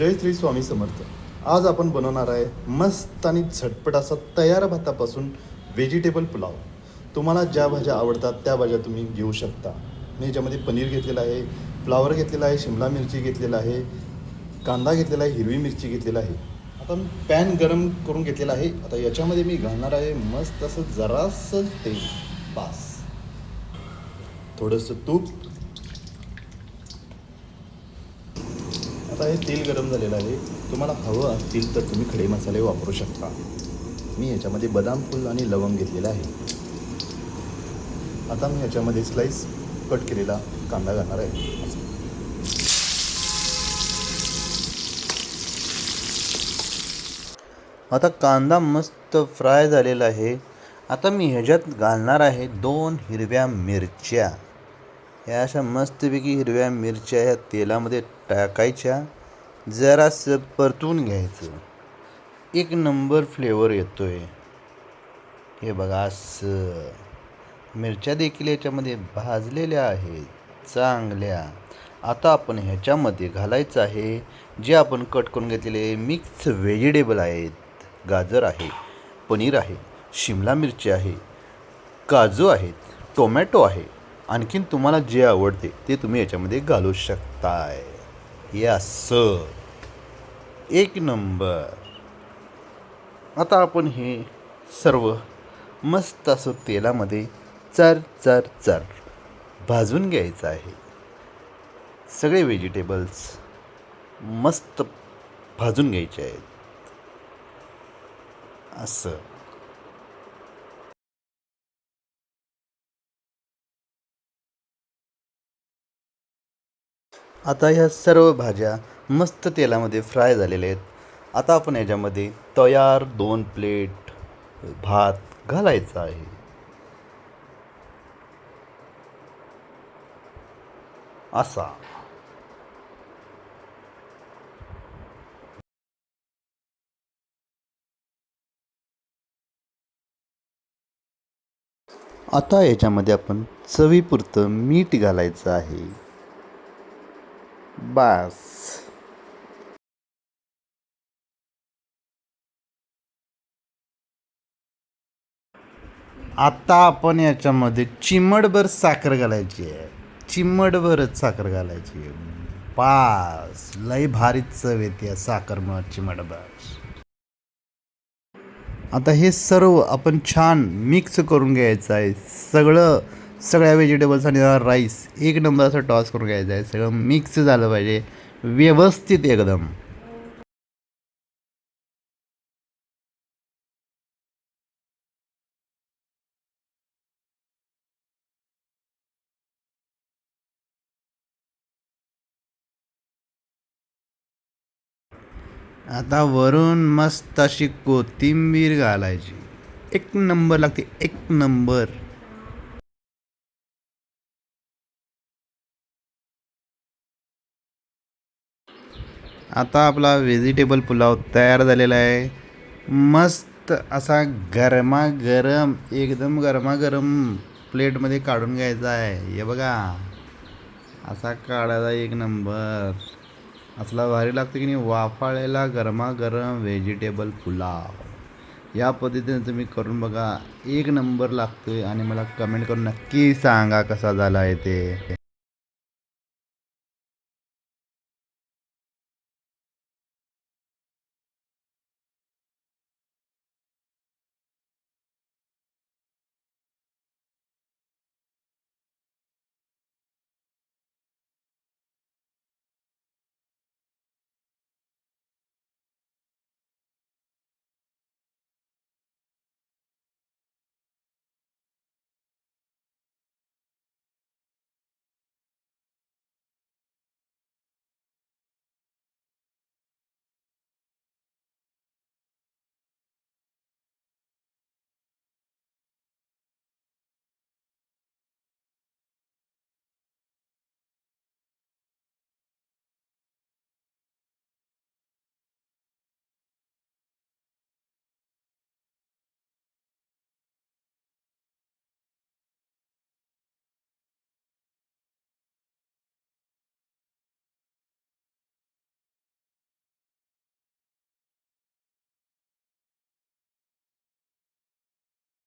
जय श्री स्वामी समर्थ. आज आपण बनवणार आहे मस्त आणि झटपट असा तयार भातापासून व्हेजिटेबल पुलाव. तुम्हाला ज्या भाज्या आवडतात त्या भाज्या तुम्ही घेऊ शकता. मी याच्यामध्ये पनीर घेतलेलं आहे फ्लावर घेतलेला आहे शिमला मिरची घेतलेला आहे कांदा घेतलेला आहे हिरवी मिरची घेतलेला आहे. आता मी पॅन गरम करून घेतलेला आहे. आता याच्यामध्ये मी घालणार आहे मस्त असं जरासं तेल. पास थोडंसं तूप आता हे तेल गरम झालेलं आहे. तुम्हाला हवं असतील तर तुम्ही खडे मसाले वापरू शकता. मी याच्यामध्ये बदाम फूल आणि लवंग घेतलेलं आहे. आता मी याच्यामध्ये स्लाईस कट केलेला कांदा घालणार आहे. आता कांदा मस्त फ्राय झालेला आहे. आता मी ह्याच्यात घालणार आहे दोन हिरव्या मिरच्या. ह्या अशा मस्तपैकी हिरव्या मिरच्या ह्या तेलामध्ये टाकायच्या. जरासं परतून घ्यायचं. एक नंबर फ्लेवर येतो आहे हे बघा असं. मिरच्या देखील याच्यामध्ये भाजलेल्या आहेत. चांगल्या. आता आपण ह्याच्यामध्ये घालायचं आहे जे आपण कट करून घेतलेले मिक्स व्हेजिटेबल आहेत. गाजर आहे पनीर आहे शिमला मिरची आहे काजू आहेत टोमॅटो आहे. आणखीन तुम्हाला जे आवडते ते तुम्ही याच्यामध्ये घालू शकताय. या स एक नंबर. आता आपण हे सर्व मस्त असं तेलामध्ये चर चर चर भाजून घ्यायचं आहे. सगळे व्हेजिटेबल्स मस्त भाजून घ्यायचे आहेत. असं. आता ह्या सर्व भाज्या मस्त तेलामध्ये फ्राय झालेल्या आहेत. आता आपण याच्यामध्ये तयार दोन प्लेट भात घालायचा आहे. असा. आता याच्यामध्ये आपण चवीपुरतं मीठ घालायचं आहे. बास आता आपण याच्यामध्ये चिमडभर साखर घालायची आहे. चिमडभरच साखर घालायची आहे. पास लय भारी चव येते साखर मग चिमडभर आता हे सर्व आपण छान मिक्स करून घ्यायचं आहे. सगळं सगळ्या व्हेजिटेबल्स आणि राईस एक नंबर असं टॉस करून घ्यायचं आहे. सगळं मिक्स झालं पाहिजे. व्यवस्थित एकदम. आता वरून मस्त अशी कोथिंबीर घालायची. एक नंबर लागते. एक नंबर आता आपला व्हेजिटेबल पुलाव तयार झालेला आहे. मस्त असा गरमागरम एकदम गरमागरम प्लेटमध्ये काढून घ्यायचा आहे. हे बघा. असा काढायचा एक नंबर असला भारी लागतं की नाही वाफाळेला गरमागरम व्हेजिटेबल पुलाव. या पद्धतीने तुम्ही करून बघा. एक नंबर लागतो आहे आणि मला कमेंट करून नक्की सांगा कसा झाला आहे ते.